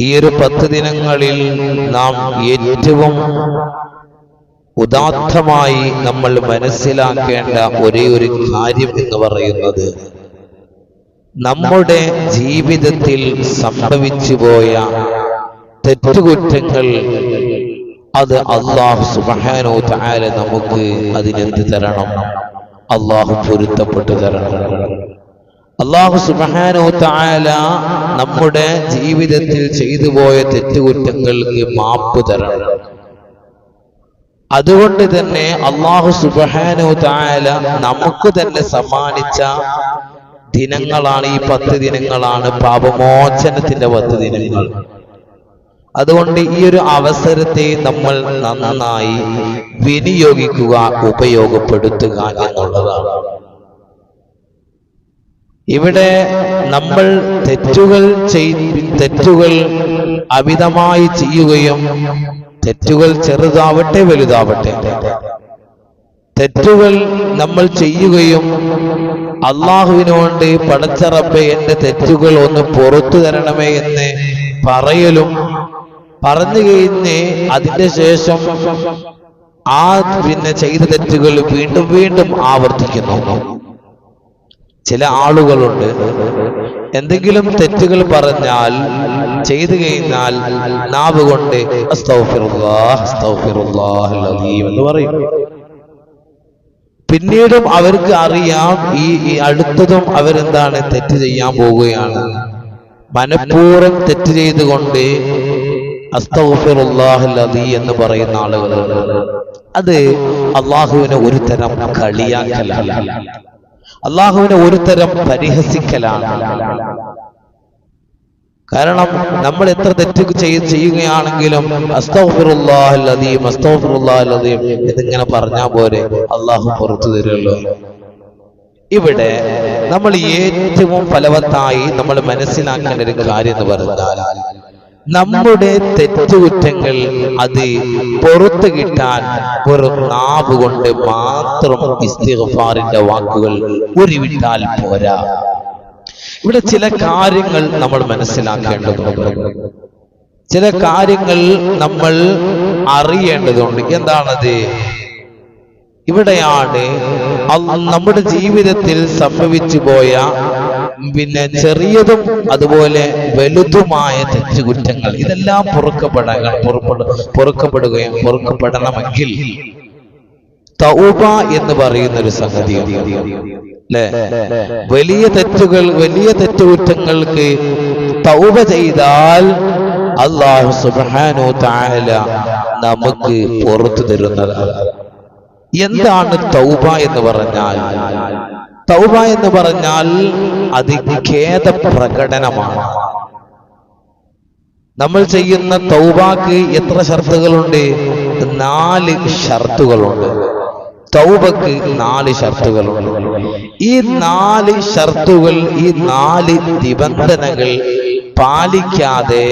ഈ ഒരു പത്ത് ദിനങ്ങളിൽ നാം ഏറ്റവും ഉദാത്തമായി നമ്മൾ മനസ്സിലാക്കേണ്ട ഒരേ ഒരു കാര്യം എന്ന് പറയുന്നത് നമ്മുടെ ജീവിതത്തിൽ സംഭവിച്ചു പോയ തെറ്റുകുറ്റങ്ങൾ അത് അള്ളാഹു സുബാനോ താര നമുക്ക് അതിനെന്ത് തരണം? അള്ളാഹു പൊരുത്തപ്പെട്ടു തരണം. അള്ളാഹു സുബാനോ താല നമ്മുടെ ജീവിതത്തിൽ ചെയ്തു പോയ തെറ്റുകുറ്റങ്ങൾക്ക് മാപ്പ് തരണം. അതുകൊണ്ട് തന്നെ അള്ളാഹു സുബാനോ താല നമുക്ക് തന്നെ സമ്മാനിച്ച ദിനങ്ങളാണ് ഈ പത്ത് ദിനങ്ങളാണ് പാപമോചനത്തിന്റെ പത്ത് ദിനങ്ങൾ. അതുകൊണ്ട് ഈ ഒരു അവസരത്തെ നമ്മൾ നന്നായി വിനിയോഗിക്കുക ഉപയോഗപ്പെടുത്തുക എന്നുള്ളതാണ്. ഇവിടെ നമ്മൾ തെറ്റുകൾ ചെയ് തെറ്റുകൾ അമിതമായി ചെയ്യുകയും തെറ്റുകൾ ചെറുതാവട്ടെ വലുതാവട്ടെ. തെറ്റുകൾ നമ്മൾ ചെയ്യുകയും അള്ളാഹുവിനോണ്ട് പടച്ചറപ്പ് എന്റെ തെറ്റുകൾ ഒന്ന് പുറത്തു തരണമേ എന്ന് പറയലും പറഞ്ഞു കഴിഞ്ഞ് അതിന്റെ ശേഷം ആ പിന്നെ ചെയ്ത തെറ്റുകൾ വീണ്ടും വീണ്ടും ആവർത്തിക്കുന്നു. ചില ആളുകളുണ്ട്. എന്തെങ്കിലും തെറ്റുകൾ പറഞ്ഞാൽ ചെയ്തു കഴിഞ്ഞാൽ നാവ് കൊണ്ട് എന്ന് പറയും. പിന്നീടും അവർക്ക് അറിയാം ഈ അടുത്തതും അവരെന്താണ് തെറ്റ് ചെയ്യാൻ പോവുകയാണ്. മനഃപൂർവം തെറ്റ് ചെയ്തുകൊണ്ട് അസ്തഗ്ഫിറുല്ലാഹല്ലദീ എന്ന് പറയുന്ന ആളുകൾ. അത് അള്ളാഹുവിനെ ഒരു തരം കളിയാക്കലാണ്. അള്ളാഹുവിനെ ഒരു തരം പരിഹസിക്കലാണ്. കാരണം നമ്മൾ എത്ര തെറ്റ് ചെയ്- ചെയ്യുകയാണെങ്കിലും ഇതിങ്ങനെ പറഞ്ഞാൽ പോരെ അള്ളാഹു പുറത്തു തരുമല്ലോ. ഇവിടെ നമ്മൾ ഏറ്റവും ഫലവത്തായി നമ്മൾ മനസ്സിലാക്കേണ്ട ഒരു കാര്യം എന്ന് പറഞ്ഞാൽ നമ്മുടെ തെറ്റുകുറ്റങ്ങൾ അത് പുറത്തു കിട്ടാൻ ഒരു നാവ് കൊണ്ട് മാത്രം ഇസ്തിഗഫാറിന്റെ വാക്കുകൾ ഉരുവിട്ടാൽ പോരാ. ഇവിടെ ചില കാര്യങ്ങൾ നമ്മൾ മനസ്സിലാക്കേണ്ടതുണ്ട്. ചില കാര്യങ്ങൾ നമ്മൾ അറിയേണ്ടതുണ്ട്. എന്താണത്? ഇവിടെയാണ് നമ്മുടെ ജീവിതത്തിൽ സംഭവിച്ചു പോയ പിന്നെ ചെറിയതും അതുപോലെ വലുതുമായ തെറ്റുകുറ്റങ്ങൾ ഇതെല്ലാം പൊറുക്കപ്പെടാൻ പൊറുക്കപ്പെടുകയും പൊറുക്കപ്പെടണമെങ്കിൽ തൗബ എന്ന് പറയുന്ന ഒരു സംഗതി വലിയ തെറ്റുകൾ വലിയ തെറ്റുകുറ്റങ്ങൾക്ക് തൗബ ചെയ്താൽ അള്ളാഹു സുബ്ഹാനഹു തആല നമുക്ക് പുറത്തു തരുന്നതാണ് എന്താണ് തൗബ എന്ന് പറഞ്ഞാൽ? തൗബ എന്ന് പറഞ്ഞാൽ അത് ഖേദ പ്രകടനമാണ് നമ്മൾ ചെയ്യുന്ന തൗബാക്ക് എത്ര ഷർത്തുകളുണ്ട്? നാല് ഷർത്തുകളുണ്ട്. തൗബക്ക് നാല് ഷർത്തുകളുണ്ട്. ഈ നാല് ഷർത്തുകൾ ഈ നാല് നിബന്ധനകൾ പാലിക്കാതെ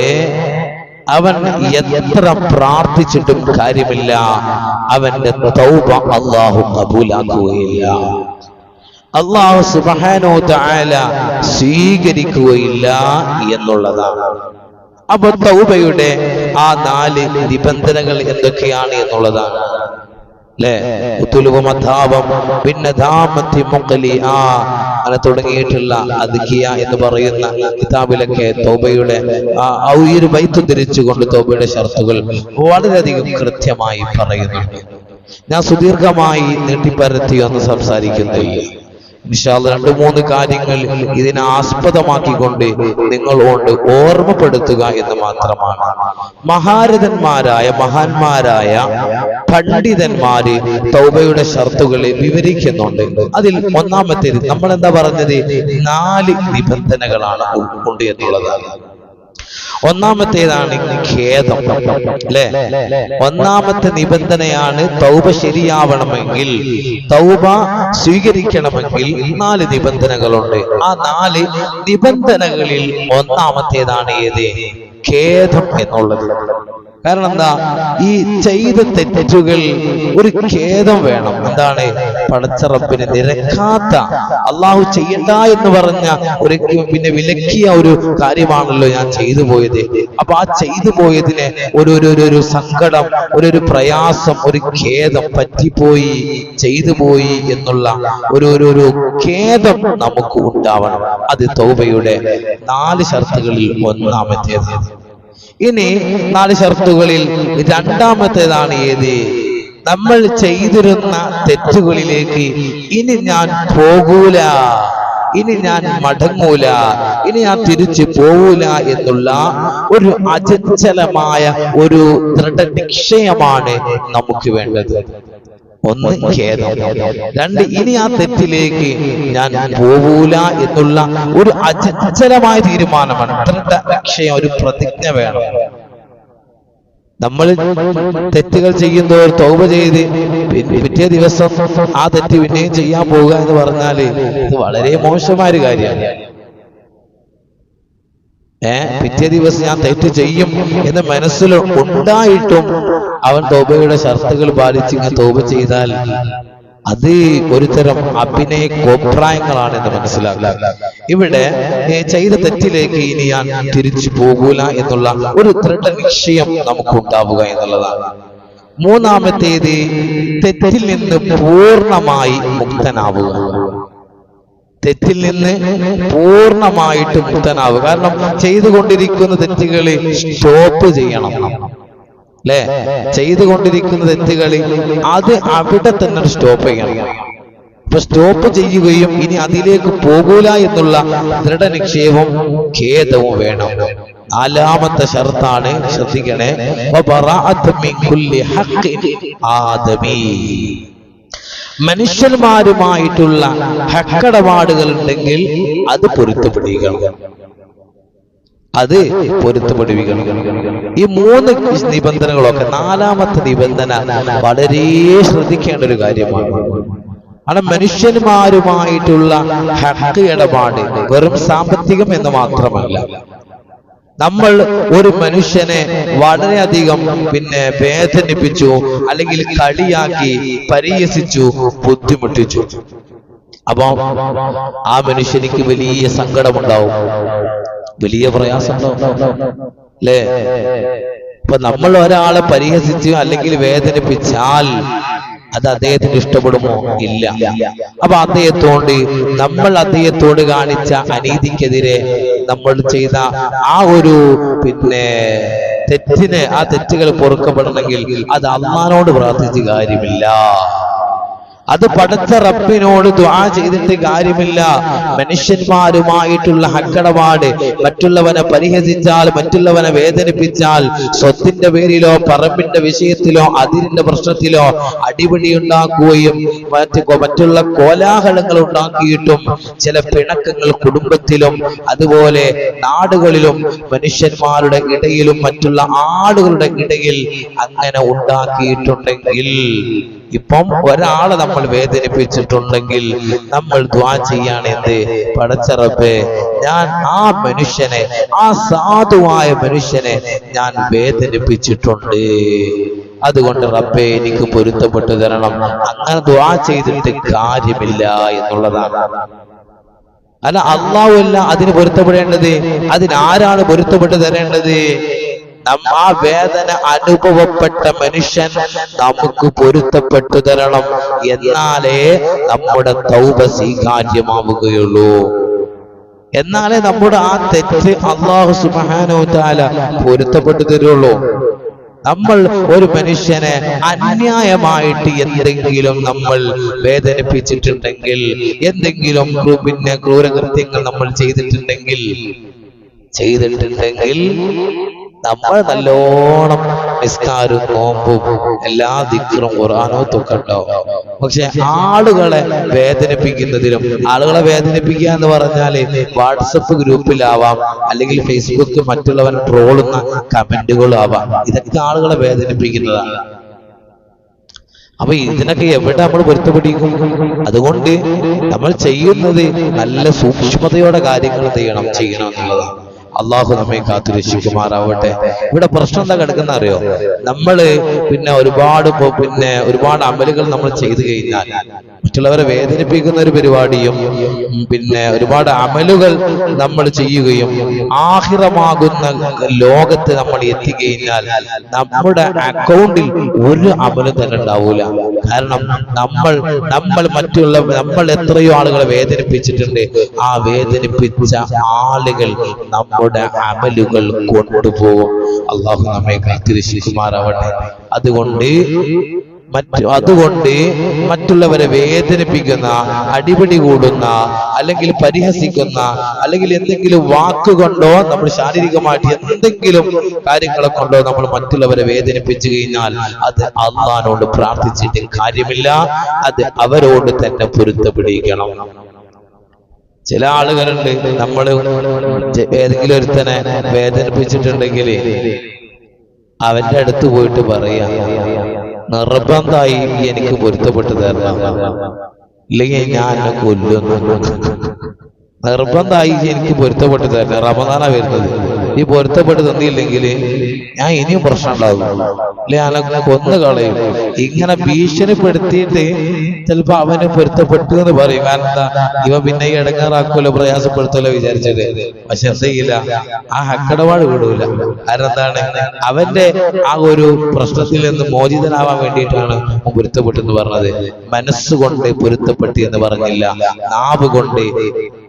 അവൻ എത്ര പ്രാർത്ഥിച്ചിട്ടും കാര്യമില്ല. അവന്റെ തൗബ അള്ളാഹു കബൂലാക്കുകയില്ല. അള്ളാഹു സുബാനോ താല സ്വീകരിക്കുകയില്ല എന്നുള്ളതാണ്. അപ്പൊ തൗബയുടെ ആ നാല് നിബന്ധനകൾ എന്തൊക്കെയാണ് എന്നുള്ളതാണ്. പിന്നെ തുടങ്ങിയിട്ടുള്ള അദ്കിയ എന്ന് പറയുന്ന കിതാബിലൊക്കെ തോബയുടെ ആ ആ ഒരു ബൈത്ത് തിരിച്ചുകൊണ്ട് തോബയുടെ ഷർത്തുകൾ വളരെയധികം കൃത്യമായി പറയുന്നുണ്ട്. ഞാൻ സുദീർഘമായി നീട്ടിപ്പരത്തി ഒന്ന് സംസാരിക്കുന്നില്ല. ഇൻഷാല്ല രണ്ട് മൂന്ന് കാര്യങ്ങൾ ഇതിനെ ആസ്പദമാക്കിക്കൊണ്ട് നിങ്ങളോട് ഓർമ്മപ്പെടുത്തുക എന്ന് മാത്രമാണ്. മഹാരഥന്മാരായ മഹാന്മാരായ പണ്ഡിതന്മാര് തൗബയുടെ ഷർത്തുകളെ വിവരിക്കുന്നുണ്ട്. അതിൽ ഒന്നാമത്തേത് നമ്മൾ എന്താ പറഞ്ഞത്? നാല് നിബന്ധനകളാണ് ഉണ്ട് എന്നുള്ളതാണ് ഒന്നാമത്തേതാണ് ഖേദം അല്ലെ? ഒന്നാമത്തെ നിബന്ധനയാണ് തൗബ ശരിയാവണമെങ്കിൽ തൗബ സ്വീകരിക്കണമെങ്കിൽ നാല് നിബന്ധനകളുണ്ട്. ആ നാല് നിബന്ധനകളിൽ ഒന്നാമത്തേതാണ് ഏത്? ഖേദം എന്നുള്ളത്. കാരണം എന്താ? ഈ ചെയ്ത തെറ്റുകൾ ഒരു ഖേദം വേണം. എന്താണ്? പടച്ചറപ്പിന് നിരക്കാത്ത അള്ളാഹു ചെയ്യണ്ട എന്ന് പറഞ്ഞ ഒരു പിന്നെ വിലക്കിയ ഒരു കാര്യമാണല്ലോ ഞാൻ ചെയ്തു പോയത്. അപ്പൊ ആ ചെയ്തു പോയതിന് ഒരു ഒരു ഒരു- സങ്കടം ഒരു ഒരു പ്രയാസം ഒരു ഖേദം പറ്റിപ്പോയി ചെയ്തു പോയി എന്നുള്ള ഒരു ഒരു ഒരു ഖേദം നമുക്ക് ഉണ്ടാവണം. അത് തൗബയുടെ നാല് ഷർത്തുകളിൽ ഒന്നാമത്തേത്. ഇനി നാല് ഷർത്തുകളിൽ രണ്ടാമത്തേതാണ് ഏത്? നമ്മൾ ചെയ്തിരുന്ന തെറ്റുകളിലേക്ക് ഇനി ഞാൻ പോകൂല ഇനി ഞാൻ മടങ്ങൂല ഇനി ഞാൻ തിരിച്ചു പോവൂല എന്നുള്ള ഒരു അചഞ്ചലമായ ഒരു ദൃഢനിക്ഷയമാണ് നമുക്ക് വേണ്ടത്. ഒന്ന് ഖേദം രണ്ട് ഇനി ആ തെറ്റിലേക്ക് ഞാൻ പോവൂല എന്നുള്ള ഒരു അചഞ്ചലമായ തീരുമാനമാണ്. അത്രയും ഒരു പ്രതിജ്ഞ വേണം. നമ്മൾ തെറ്റുകൾ ചെയ്യുന്നവർ തൗബ ചെയ്ത് പിന്നെ പിറ്റേ ദിവസം ആ തെറ്റ് പിന്നെയും ചെയ്യാൻ പോവുക എന്ന് പറഞ്ഞാൽ ഇത് വളരെ മോശമായ ഒരു കാര്യമാണ്. ഏ പിറ്റേ ദിവസം ഞാൻ തെറ്റ് ചെയ്യും എന്ന് മനസ്സിൽ ഉണ്ടായിട്ടും അവൻ തോബയുടെ ഷർത്തുകൾ പാലിച്ച് ഇങ്ങനെ തോബ ചെയ്താൽ അത് ഒരുതരം അഭിനയ കോപ്രായങ്ങളാണ് എന്ന് മനസ്സിലാക്കുക. ഇവിടെ ചെയ്ത തെറ്റിലേക്ക് ഇനി ഞാൻ തിരിച്ചു പോകൂല എന്നുള്ള ഒരു ദൃഢനിശ്ചയം നമുക്ക് ഉണ്ടാവുക എന്നുള്ളതാണ്. മൂന്നാമത്തേത് തെറ്റിൽ നിന്ന് പൂർണമായി മുക്തനാവുക. തെറ്റിൽ നിന്ന് പൂർണമായിട്ട് മുക്തനാവുക. കാരണം ചെയ്തുകൊണ്ടിരിക്കുന്ന തെറ്റുകളെ സ്റ്റോപ്പ് ചെയ്യണം. അല്ലേ ചെയ്തുകൊണ്ടിരിക്കുന്ന തെറ്റുകളെ അത് അവിടെ തന്നെ സ്റ്റോപ്പ് ചെയ്യണം. ഇപ്പൊ സ്റ്റോപ്പ് ചെയ്യുകയും ഇനി അതിലേക്ക് പോകൂല എന്നുള്ള ദൃഢനിക്ഷേപവും ഖേദവും വേണം. നാലാമത്തെ ഷർത്താണ് ശ്രദ്ധിക്കണേ. ആദമി. മനുഷ്യന്മാരുമായിട്ടുള്ള ഹക്കടപാടുകൾ ഉണ്ടെങ്കിൽ അത് പൊരുത്തപ്പെടുകയാണ് അത് പൊരുത്തപ്പെടുവിക ഈ മൂന്ന് നിബന്ധനകളൊക്കെ നാലാമത്തെ നിബന്ധന വളരെ ശ്രദ്ധിക്കേണ്ട ഒരു കാര്യമാണ്. അവിടെ മനുഷ്യന്മാരുമായിട്ടുള്ള ഹക്ക് ഇടപാട് വെറും സാമ്പത്തികം എന്ന് മാത്രമല്ല. നമ്മൾ ഒരു മനുഷ്യനെ വളരെയധികം പിന്നെ വേദനിപ്പിച്ചു അല്ലെങ്കിൽ കളിയാക്കി പരിഹസിച്ചു ബുദ്ധിമുട്ടിച്ചു. അപ്പൊ ആ മനുഷ്യനിക്ക് വലിയ സങ്കടമുണ്ടാവും. വലിയ പ്രയാസം അല്ലേ? ഇപ്പൊ നമ്മൾ ഒരാളെ പരിഹസിച്ച് അല്ലെങ്കിൽ വേദനിപ്പിച്ചാൽ അത് അദ്ദേഹത്തിന് ഇഷ്ടപ്പെടുമോ? ഇല്ല. അപ്പൊ അദ്ദേഹത്തോണ്ട് നമ്മൾ അദ്ദേഹത്തോട് കാണിച്ച അനീതിക്കെതിരെ നമ്മൾ ചെയ്ത ആ ഒരു പിന്നെ തെറ്റിന് ആ തെറ്റുകൾ പൊറുക്കപ്പെടണമെങ്കിൽ അത് അമ്മാനോട് പ്രാർത്ഥിച്ച് കാര്യമില്ല. അത് പടച്ച റബ്ബിനോട് ദുആ ചെയ്തിട്ട് കാര്യമില്ല. മനുഷ്യന്മാരുമായിട്ടുള്ള ഹക്കടപാട് മറ്റുള്ളവനെ പരിഹസിച്ചാൽ മറ്റുള്ളവനെ വേദനിപ്പിച്ചാൽ സ്വത്തിന്റെ പേരിലോ പറമ്പിന്റെ വിഷയത്തിലോ അതിരിന്റെ പ്രശ്നത്തിലോ അടിപിടി ഉണ്ടാക്കുകയും മറ്റ് മറ്റുള്ള കോലാഹലങ്ങൾ ഉണ്ടാക്കിയിട്ടും ചില പിണക്കങ്ങൾ കുടുംബത്തിലും അതുപോലെ നാടുകളിലും മനുഷ്യന്മാരുടെ ഇടയിലും മറ്റുള്ള ആളുകളുടെ ഇടയിൽ അങ്ങനെ ഉണ്ടാക്കിയിട്ടുണ്ടെങ്കിൽ ഇപ്പം ഒരാളെ നമ്മൾ വേദനിപ്പിച്ചിട്ടുണ്ടെങ്കിൽ നമ്മൾ ദ്വാ ചെയ്യാണെന്ത് പടച്ചറപ്പേ ഞാൻ ആ മനുഷ്യനെ ആ സാധുവായ മനുഷ്യനെ ഞാൻ വേദനിപ്പിച്ചിട്ടുണ്ട്. അതുകൊണ്ട് റബ്ബെ എനിക്ക് പൊരുത്തപ്പെട്ടു തരണം. അങ്ങനെ ദ്വാ ചെയ്തിട്ട് കാര്യമില്ല എന്നുള്ളതാണ്. അല്ല അള്ളാഹു അല്ല അതിന് പൊരുത്തപ്പെടേണ്ടത്? അതിനാരാണ് പൊരുത്തപ്പെട്ടു തരേണ്ടത്? ആ വേദന അനുഭവപ്പെട്ട മനുഷ്യൻ നമുക്ക് പൊരുത്തപ്പെട്ടു തരണം. എന്നാലേ നമ്മുടെ തൗബ സ്വീകാര്യമാവുകയുള്ളൂ. എന്നാലേ നമ്മുടെ ആ തെറ്റ് അള്ളാഹു സുബാനോ താല പൊരുത്തപ്പെട്ടു തരുള്ളൂ. നമ്മൾ ഒരു മനുഷ്യനെ അന്യായമായിട്ട് എന്തെങ്കിലും നമ്മൾ വേദനിപ്പിച്ചിട്ടുണ്ടെങ്കിൽ എന്തെങ്കിലും പിന്നെ ക്രൂരകൃത്യങ്ങൾ നമ്മൾ ചെയ്തിട്ടുണ്ടെങ്കിൽ ചെയ്തിട്ടുണ്ടെങ്കിൽ നമ്മൾ നല്ലോണം നിസ്കാരും നോമ്പും എല്ലാ ദിക്കറും ഖുറാനോത്തൊക്കെ ഉണ്ടാവും പക്ഷെ ആളുകളെ വേദനിപ്പിക്കുന്നതിലും ആളുകളെ വേദനിപ്പിക്കുക എന്ന് പറഞ്ഞാൽ വാട്സപ്പ് ഗ്രൂപ്പിലാവാം അല്ലെങ്കിൽ ഫേസ്ബുക്ക് മറ്റുള്ളവൻ ട്രോളുന്ന കമന്റുകളാവാം ഇതൊക്കെ ആളുകളെ വേദനിപ്പിക്കുന്നതാണ്. അപ്പൊ ഇതിനൊക്കെ എവിടെ നമ്മൾ പൊരുത്തപ്പെടിക്കും? അതുകൊണ്ട് നമ്മൾ ചെയ്യുന്നത് നല്ല സൂക്ഷ്മതയോടെ കാര്യങ്ങൾ ചെയ്യണം ചെയ്യണം എന്നുള്ളതാണ്. അള്ളാഹു നമ്മെ കാത്തു രക്ഷിക്കുമാറാവട്ടെ ഇവിടെ പ്രശ്നം എന്താ കിടക്കുന്ന അറിയോ? നമ്മൾ പിന്നെ ഒരുപാട് പിന്നെ ഒരുപാട് അമലുകൾ നമ്മൾ ചെയ്തു കഴിഞ്ഞാൽ മറ്റുള്ളവരെ വേദനിപ്പിക്കുന്ന ഒരു പരിപാടിയും പിന്നെ ഒരുപാട് അമലുകൾ നമ്മൾ ചെയ്യുകയും ആഹിറമാകുന്ന ലോകത്ത് നമ്മൾ എത്തിക്കഴിഞ്ഞാൽ നമ്മുടെ അക്കൗണ്ടിൽ ഒരു അമലും തന്നെ ഉണ്ടാവൂല. കാരണം നമ്മൾ നമ്മൾ മറ്റുള്ള നമ്മൾ എത്രയോ ആളുകളെ വേദനിപ്പിച്ചിട്ടുണ്ട്. ആ വേദനിപ്പിച്ച ആളുകൾ നമ്മുടെ അമലുകൾ കൊണ്ടുപോകും. അള്ളാഹു നമ്മെ കാത്തിരക്ഷിക്കുമാറാവട്ടെ. അതുകൊണ്ട് മറ്റു അതുകൊണ്ട് മറ്റുള്ളവരെ വേദനിപ്പിക്കുന്ന അടിപിടി കൂടുന്ന അല്ലെങ്കിൽ പരിഹസിക്കുന്ന അല്ലെങ്കിൽ എന്തെങ്കിലും വാക്കുകൊണ്ടോ നമ്മൾ ശാരീരികമായിട്ട് എന്തെങ്കിലും കാര്യങ്ങളെ കൊണ്ടോ നമ്മൾ മറ്റുള്ളവരെ വേദനിപ്പിച്ചു കഴിഞ്ഞാൽ അത് അള്ളഹാനോട് പ്രാർത്ഥിച്ചിട്ട് കാര്യമില്ല. അത് അവരോട് തന്നെ പൊരുത്തപ്പെടിക്കണം ചില ആളുകളുണ്ട് നമ്മൾ ഏതെങ്കിലും ഒരുത്തനെ വേദനിപ്പിച്ചിട്ടുണ്ടെങ്കിൽ അവന്റെ അടുത്ത് പോയിട്ട് പറയാ നിർബന്ധമായി എനിക്ക് പൊരുത്തപ്പെട്ട് തരണം. ഇല്ലെങ്കിൽ ഞാൻ എന്നെ കൊല്ലുന്നു. നിർബന്ധമായി എനിക്ക് പൊരുത്തപ്പെട്ട് തരണം. റമദാനാ വരുന്നത്. ഈ പൊരുത്തപ്പെട്ട് തന്നില്ലെങ്കിൽ ഞാൻ ഇനിയും പ്രശ്നം ഉണ്ടാകും കൊന്നു കളയും. ഇങ്ങനെ ഭീഷണിപ്പെടുത്തിയിട്ട് ചിലപ്പോ അവന് പൊരുത്തപ്പെട്ടു എന്ന് പറയും. കാരണം എന്താ? ഇവ പിന്നെ ഈ ഇടങ്ങാറാക്കുമല്ലോ പ്രയാസപ്പെടുത്തല്ലോ വിചാരിച്ചത്. പക്ഷെ എന്ത് ചെയ്യില്ല ആ ഹക്കടപാട് വിടൂല. കാരണം അവന്റെ ആ ഒരു പ്രശ്നത്തിൽ നിന്ന് മോചിതനാവാൻ വേണ്ടിയിട്ടാണ് പൊരുത്തപ്പെട്ടെന്ന് പറഞ്ഞത്. മനസ്സുകൊണ്ട് പൊരുത്തപ്പെട്ടു എന്ന് പറഞ്ഞില്ല. നാവ് കൊണ്ട്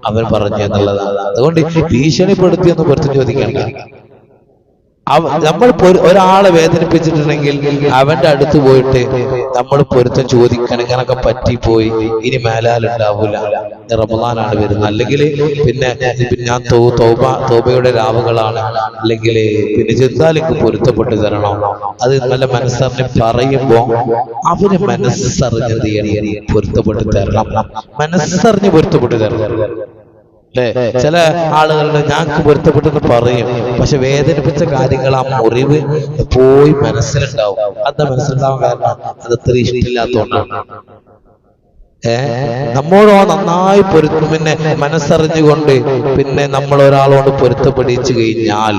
അവൻ പറഞ്ഞു എന്നുള്ളതാണ്. അതുകൊണ്ട് ഭീഷണിപ്പെടുത്തി എന്ന് പൊരുത്തം ചോദിക്കേണ്ട. നമ്മൾ ഒരാളെ വേദനിപ്പിച്ചിട്ടുണ്ടെങ്കിൽ അവന്റെ അടുത്ത് പോയിട്ട് നമ്മൾ പൊരുത്തം ചോദിക്കണം ഇങ്ങനൊക്കെ പറ്റിപ്പോയി ഇനി മേലാലുണ്ടാവൂല. റമദാനാണ് വരുന്നത്. അല്ലെങ്കിൽ പിന്നെ ഞാൻ തോബയുടെ രാവുകളാണ്. അല്ലെങ്കിൽ പിന്നെ ചെറുതാലേക്ക് പൊരുത്തപ്പെട്ട് തരണം. അത് നല്ല മനസ്സറിഞ്ഞ് പറയുമ്പോ അവർ മനസ്സറിഞ്ഞ് പൊരുത്തപ്പെട്ട് തരണം. മനസ്സറിഞ്ഞ് പൊരുത്തപ്പെട്ട് തരണം. അല്ലെ ചില ആളുകളുടെ ഞാക്ക് പൊരുത്തപ്പെട്ടെന്ന് പറയും. പക്ഷെ വേദനിപ്പിച്ച കാര്യങ്ങൾ ആ മുറിവ് പോയി മനസ്സിലുണ്ടാവും. അത് മനസ്സിലുണ്ടാവാൻ കാരണം? അത് അത്ര ഇഷ്ടമില്ലാത്തതുകൊണ്ടാണ്. ഏ? നമ്മളോ നന്നായി പൊരുത്തും. പിന്നെ മനസ്സറിഞ്ഞുകൊണ്ട് പിന്നെ നമ്മൾ ഒരാളോട് പൊരുത്തപ്പെടിച്ചു കഴിഞ്ഞാൽ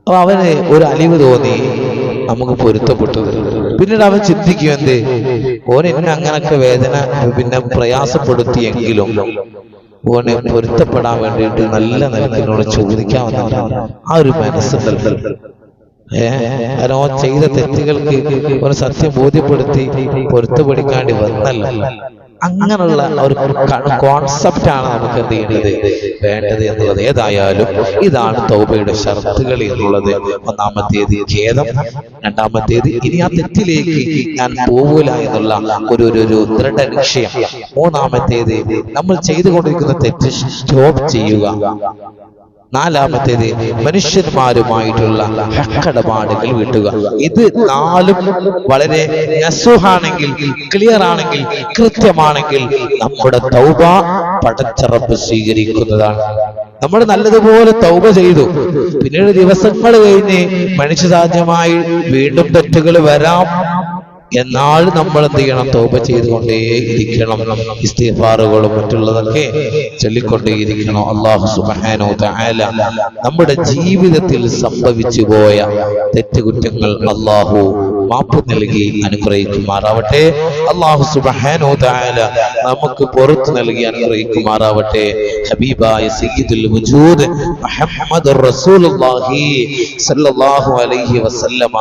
അപ്പൊ അവന് ഒരു അലിവ് തോന്നി നമുക്ക് പൊരുത്തപ്പെട്ടത്. പിന്നീട് അവൻ ചിന്തിക്കും എന്ത്? ഓൻ എന്നെ അങ്ങനൊക്കെ വേദന പിന്നെ പ്രയാസപ്പെടുത്തിയെങ്കിലും ഓനെ പൊരുത്തപ്പെടാൻ വേണ്ടിയിട്ട് നല്ല ചോദിക്കാൻ വന്നതാണ് ആ ഒരു മനസ്സുണ്ടല്ലോ ഏഹ് കാരണം ചെയ്ത തെറ്റുകൾക്ക് ഒരു സത്യം ബോധ്യപ്പെടുത്തി പൊരുത്തപ്പെടിക്കാണ്ടി വന്നല്ല. അങ്ങനെയുള്ള ഒരു കോൺസെപ്റ്റ് ആണ് നമുക്ക് എന്ത് ചെയ്യേണ്ടത്? വേണ്ടത് എന്നുള്ളത് ഏതായാലും ഇതാണ് തൗബയുടെ ഷർത്തുകൾ എന്നുള്ളത്. ഒന്നാമത്തേത് ഖേദം. രണ്ടാമത്തേത് ഇനി ആ തെറ്റിലേക്ക് ഞാൻ പോകൂല എന്നുള്ള ഒരു ഒരു ഒരു ലക്ഷ്യം മൂന്നാമത്തേത് നമ്മൾ ചെയ്തുകൊണ്ടിരിക്കുന്ന തെറ്റ് സ്റ്റോപ്പ് ചെയ്യുക. നാലാമത്തേത് മനുഷ്യന്മാരുമായിട്ടുള്ള ഹക്കടപാടുകൾ വീട്ടുക. ഇത് നാലും വളരെ നസുഹാണെങ്കിൽ ക്ലിയർ ആണെങ്കിൽ കൃത്യമാണെങ്കിൽ നമ്മുടെ തൗബ പടച്ചറപ്പ് സ്വീകരിക്കുന്നതാണ്. നമ്മൾ നല്ലതുപോലെ തൗബ ചെയ്തു. പിന്നീട് ദിവസങ്ങൾ കഴിഞ്ഞ് മനുഷ്യസാധ്യമായി വീണ്ടും തെറ്റുകൾ വരാം. എന്നാൽ നമ്മൾ എന്ത് ചെയ്യണം? തോപ ചെയ്തുകൊണ്ടേ ഇരിക്കണം. ഇസ്തിഫാറുകളും മറ്റുള്ളതൊക്കെ ചൊല്ലിക്കൊണ്ടേ ഇരിക്കണം അള്ളാഹു സുബാനോ തആല നമ്മുടെ ജീവിതത്തിൽ സംഭവിച്ചു പോയ തെറ്റുകുറ്റങ്ങൾ അള്ളാഹു മാപ്പ് നൽകി അനുഗ്രഹിക്കുമാറാവട്ടെ. അള്ളാഹു സുബഹാനോ തആല നമുക്ക് പുറത്തു നൽകി അനുഗ്രഹിക്കുമാറാവട്ടെ. ഹബീബായ സയ്യിദുൽ വജൂദ് മുഹമ്മദുർ റസൂലുള്ളാഹി സല്ലല്ലാഹു അലൈഹി വസല്ലമ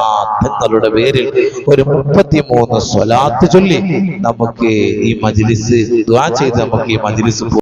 തങ്ങളുടെ പേരിൽ ഒരു മുപ്പത്തിമൂന്ന് സ്വലാത്ത് ചൊല്ലി നമുക്ക് ഈ മജ്ലിസ് ദുആ ചെയ്ത് നമുക്ക് ഈ മജ്ലിസ്